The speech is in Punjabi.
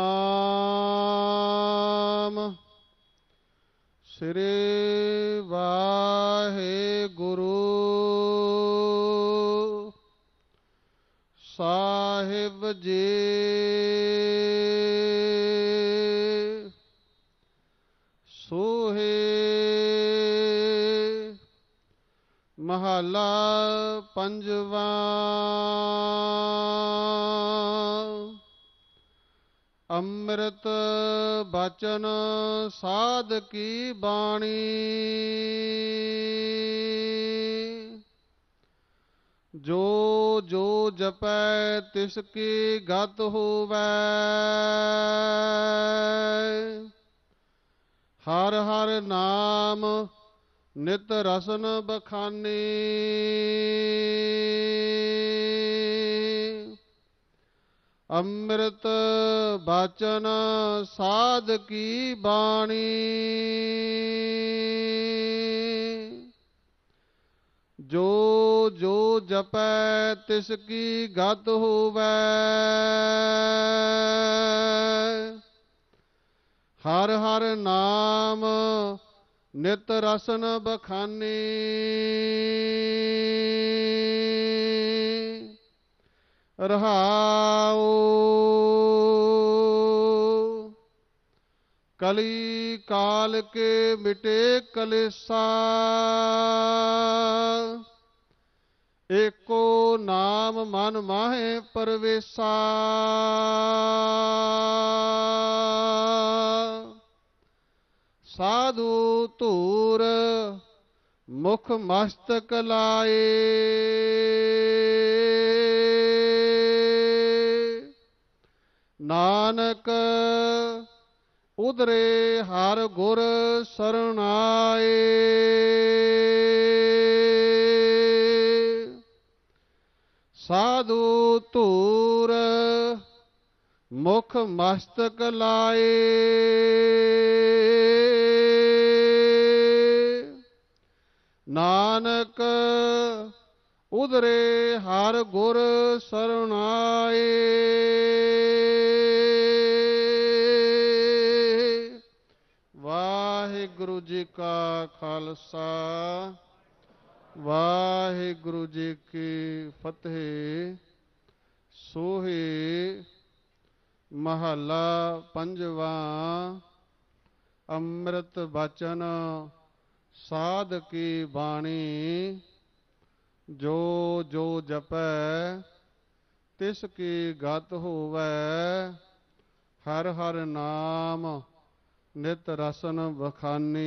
ਨਾਮ ਸ੍ਰੀ ਵਾਹਿਗੁਰੂ ਸਾਹਿਬ ਜੀ। ਸੋਹੇ ਮਹਲਾ ਪੰਜਵਾ। ਅੰਮ੍ਰਿਤ ਬਚਨ ਸਾਧ ਕੀ ਬਾਣੀ? ਜੋ ਜੋ ਜਪੈ ਤਿਸ ਕੀ ਗਤ ਹੋਵੈ। ਹਰ ਹਰ ਨਾਮ ਨਿਤ ਰਸਨ ਬਖਾਨੇ। ਅੰਮ੍ਰਿਤ ਬਚਨ ਸਾਧ ਕੀ ਬਾਣੀ? ਜੋ ਜੋ ਜਪੈ ਤਿਸ ਕੀ ਗਤ ਹੋਵੈ। ਹਰ ਹਰ ਨਾਮ ਨਿਤ ਰਸਨ ਬਖਾਨੀ। ਰਹਾਉ। ਕਲੀ ਕਾਲ ਕੇ ਮਿਟੇ ਕਲੇਸਾ। ਏਕੋ ਨਾਮ ਮਨ ਮਾਹੇ ਪਰਵੇਸਾ। ਸਾਧੂ ਧੂਰ ਮੁਖ ਮਸਤਕ ਲਾਏ। ਨਾਨਕ ਉਦਰੇ ਹਰ ਗੁਰ ਸਰਣਾਏ। ਸਾਧੂ ਧੂਰ ਮੁਖ ਮਸਤਕ ਲਾਏ। ਨਾਨਕ ਉਦਰੇ ਹਰ ਗੁਰ ਸਰਣਾਏ। ਵਾਹਿਗੁਰੂ ਜੀ ਕਾ ਖਾਲਸਾ, ਵਾਹਿਗੁਰੂ ਜੀ ਕੀ ਫਤਿਹ। ਸੋਹੇ ਮਹੱਲਾ ਪੰਜਵਾ, ਅੰਮ੍ਰਿਤ ਬਚਨ ਸਾਧ ਕੀ ਬਾਣੀ, ਜੋ ਜੋ ਜਪੈ, ਤਿਸ ਕੀ ਗਤ ਹੋਵੈ, ਹਰ ਹਰ ਨਾਮ ਨਿਤ ਰਸਨ ਬਖਾਨੀ